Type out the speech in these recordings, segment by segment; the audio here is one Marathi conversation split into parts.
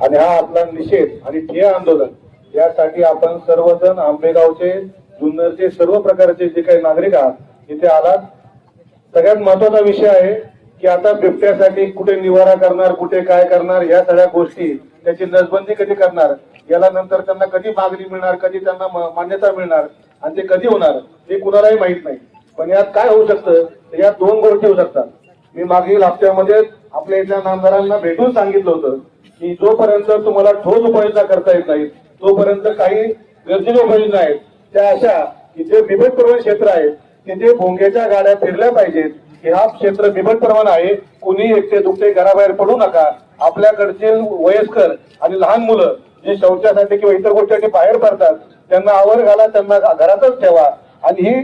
आणि हा आपला निषेध आणि ठिय्या आंदोलन यासाठी आपण सर्वजण आंबेगावचे जुन्नरचे सर्व प्रकारचे जे काही नागरिक आहात इथे आलात. सगळ्यात महत्त्वाचा विषय आहे की आता बिबट्यासाठी कुठे निवारा करणार कुठे काय करणार या सगळ्या गोष्टी त्याची नसबंदी कधी करणार याला नंतर त्यांना कधी मागणी मिळणार कधी त्यांना मान्यता मिळणार आणि ते कधी होणार हे कुणालाही माहीत नाही. पण यात काय होऊ शकतं या यात दोन गोष्टी होऊ शकतात. मी मागील हप्त्यामध्ये आपल्या इथल्या नामदारांना भेटून सांगितलं होतं की जोपर्यंत तुम्हाला ठोस उपाययोजना करता येत नाही तोपर्यंत काही गरजेच्या उपाययोजना आहेत त्या अशा की जे बिबट प्रवण क्षेत्र आहे तिथे भोंग्याच्या गाड्या फिरल्या पाहिजेत की हा क्षेत्र बिबट प्रमाण आहे कुणी एकटे दुखते घराबाहेर पडू नका. आपल्याकडचे वयस्कर आणि लहान मुलं जे शौचासाठी किंवा इतर गोष्टीसाठी बाहेर पडतात त्यांना आवर घाला त्यांना घरातच ठेवा. आणि ही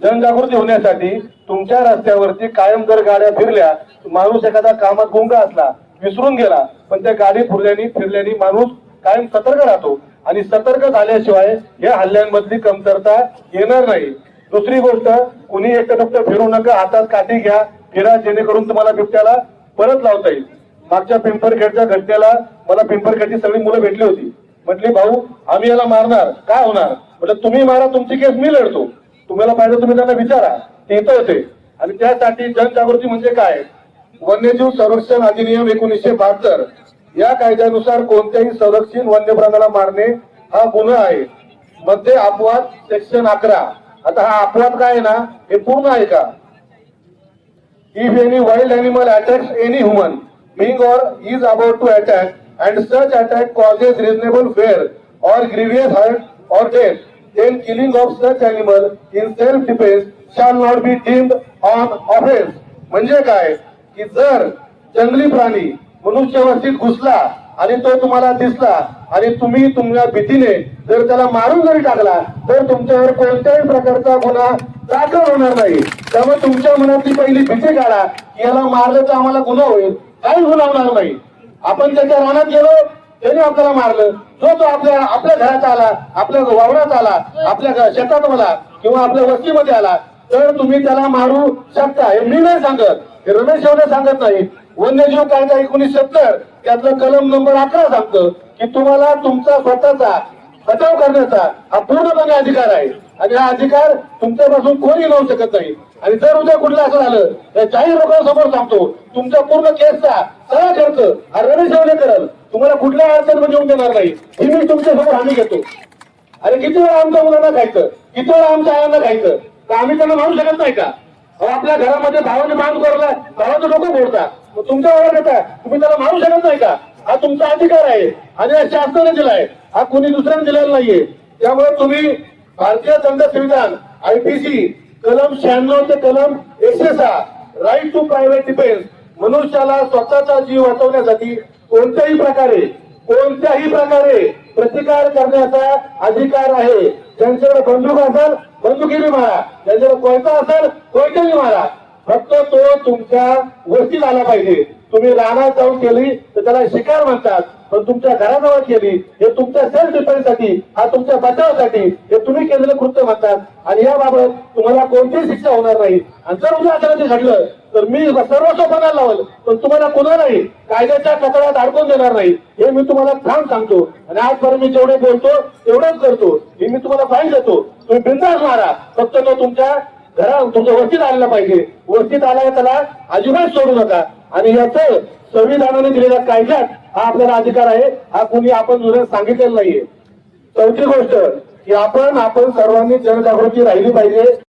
जनजागृती होण्यासाठी तुमच्या रस्त्यावरती कायम जर गाड्या फिरल्या माणूस एखादा कामात गुंगा असला विसरून गेला. पण त्या गाडी फिरल्याने फिरल्याने माणूस कायम सतर्क राहतो. आणि सतर्क झाल्याशिवाय या हल्ल्यांमधली कमतरता येणार नाही. दुसरी गोष्ट कुणी एकटं फक्त फिरू नका हातात काठी घ्या फिरा जेणेकरून तुम्हाला बिबट्याला परत लावता येईल. मागच्या पिंपरखेडच्या घटनेला मला पिंपरखेडची सगळी मुलं भेटली होती. म्हटली भाऊ आम्ही याला मारणार. काय होणार? म्हटलं तुम्ही मारा तुमची केस मी लढतो. तुम्हाला पाहिजे तुम्ही त्यांना विचारा. ते इथं होते. आणि त्यासाठी जनजागृती म्हणजे काय? वन्यजीव संरक्षण अधिनियम एकोणीसशे बहात्तर. या कायद्यानुसार कोणत्याही संरक्षित वन्य प्राण्याला मारणे हा गुन्हा आहे. मध्ये अपवाद सेक्शन अकरा. आता हा अपवाद काय आहे ना? हे पूर्ण आहे का? If any wild animal attack any human being or is about to attack and such attack causes reasonable fear or grievous hurt or death and killing of such animal in self defence shall not be deemed an offence म्हणजे काय? की जर जंगली प्राणी मनुष्य वस्तीत घुसला आणि तो तुम्हाला दिसला आणि तुम्ही तुमच्या भीतीने जर त्याला मारून जरी टाकला तर तुमच्यावर कोणत्याही प्रकारचा गुन्हा दाखल होणार नाही. त्यामुळे तुमच्या मनातली पहिली भीती काढा की याला मारलं तर आम्हाला गुन्हा होईल. काही गुन्हा होणार नाही. आपण त्याच्या रानात गेलो त्याने आपल्याला मारलं. जो तो आपल्या आपल्या घरात आला आपल्या वावरात आला आपल्या शेतात आला किंवा आपल्या वस्तीमध्ये आला तर तुम्ही त्याला मारू शकता हे मी नाही सांगत. हे रमेश एवढे सांगत नाही वन्यजीव कायदा एकोणीस सत्तर त्यातलं कलम नंबर अकरा सांगतं की तुम्हाला तुमचा स्वतःचा बचाव करण्याचा हा पूर्णपणे अधिकार आहे. आणि हा अधिकार तुमच्यापासून कोणी लावू शकत नाही. आणि जर उद्या कुठलं असं झालं तर जाहीर लोकांसमोर सांगतो तुमच्या पूर्ण केसचा सगळा खर्च हा रमेश एवढे करल. तुम्हाला कुठल्या अडचण येऊन देणार नाही. ही मी तुमच्यासमोर हमी घेतो. अरे किती वेळा आमच्या मुलांना खायचं? किती वेळा आमच्या आयांना खायचं? तर आम्ही त्यांना मारू शकत नाही का? आपल्या घरामध्ये भावाने मान करलाय. भावाचं डोकं फोडता. मग तुमच्या वेळा येता तुम्ही त्याला मारू शकत नाही का? हा तुमचा अधिकार आहे. आणि हा शासनाने दिलाय. हा कुणी दुसऱ्याने दिलेला नाहीये. त्यामुळे तुम्ही भारतीय दंड संविधान आयपीसी कलम शहाण्णव ते कलम एकशे सहा राईट टू प्रायव्हेट डिफेन्स मनुष्याला स्वतःचा जीव वाचवण्यासाठी कोणत्याही प्रकारे कोणत्याही प्रकारे प्रतिकार करण्याचा अधिकार आहे. ज्यांच्याकडे बंदूक असेल बंदुकीने मारा. ज्यांच्याकडे कोयता असेल कोयत्याने मारा. फक्त तो तुमच्या वस्तीत आला पाहिजे. तुम्ही रानात जाऊन केली तर त्याला शिकार म्हणतात. पण तुमच्या घराजवळ केली हे तुमच्या सेल्फ डिफेन्ससाठी हा तुमच्या बचावासाठी हे तुम्ही केलेलं कृत्य म्हणतात. आणि याबाबत तुम्हाला कोणतीही शिक्षा होणार नाही. आणि जर उद्या अचानक घडलं तर मी सर्व बनायला लावलं. पण तुम्हाला कोणालाही कायद्याच्या कचऱ्यात अडकून देणार नाही. हे मी तुम्हाला ठाम सांगतो. आणि आजपर्यंत मी जेवढे बोलतो तेवढंच करतो. हे मी तुम्हाला फाईन देतो. तुम्ही बिंदास मारा. फक्त तो तुमच्या घरा तुमच्या वस्तीत आलेला पाहिजे. वस्तीत आला त्याला अजिबात सोडू नका. आणि याचं संविधानाने दिलेल्या कायद्यात हा आपल्याला अधिकार आहे. हा कुणी आपण जुन्यात सांगितलेला नाहीये. चौथी गोष्ट की आपण आपण सर्वांनी जनजागृती राहिली पाहिजे.